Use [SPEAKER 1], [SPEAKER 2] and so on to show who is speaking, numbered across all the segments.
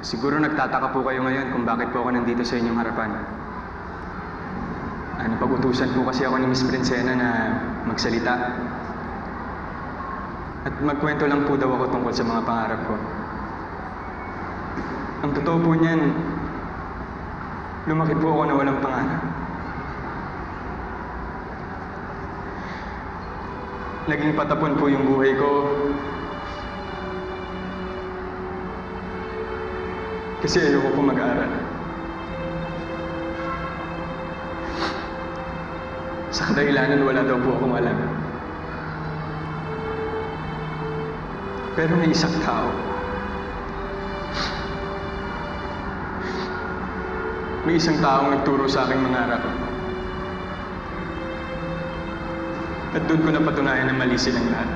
[SPEAKER 1] Siguro nagtataka po kayo ngayon kung bakit po ako nandito sa inyong harapan. Ano, pag-utusan po kasi ako ni Miss Prinsena na magsalita. At magkwento lang po daw ako tungkol sa mga pangarap ko. Ang totoo po niyan, lumaki po ako na walang pangarap. Naging patapon po yung buhay ko. Kasi ayoko po mag-aaral. Sa kadahilanan, wala daw po akong alam. Pero may isang tao. May isang taong nagturo sa aking mangarap. At doon ko napatunayan na mali silang lahat.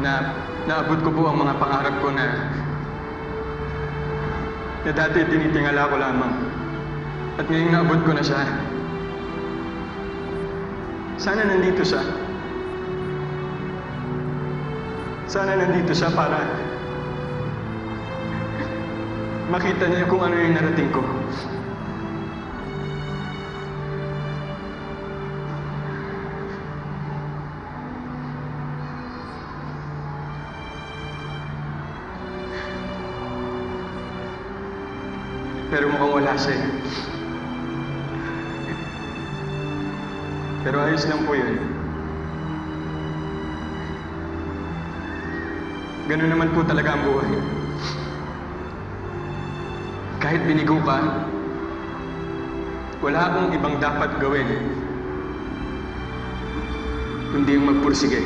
[SPEAKER 1] Na naabot ko po ang mga pangarap ko na na dati tinitingala ko lamang. At ngayong naabot ko na siya. Sana nandito siya. Sana nandito siya para makita niya kung ano yung narating ko. Pero mukhang wala siya. Pero ayos lang po yun. Ganun naman po talaga ang buhay. Kahit binigo ka, wala akong ibang dapat gawin kundi yung magpursige.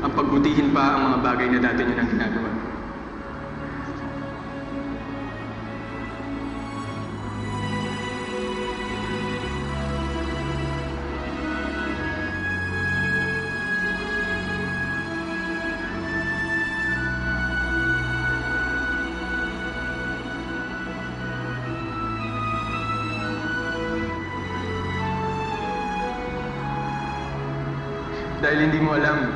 [SPEAKER 1] Ang pagbutihin pa ang mga bagay na dati niyo nang ginagawa. Dahil hindi mo alam,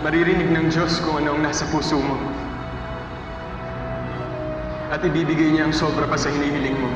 [SPEAKER 1] maririnig ng Diyos kung ano ang nasa puso mo. At ibibigay niya ang sobra pa sa hinihiling mo.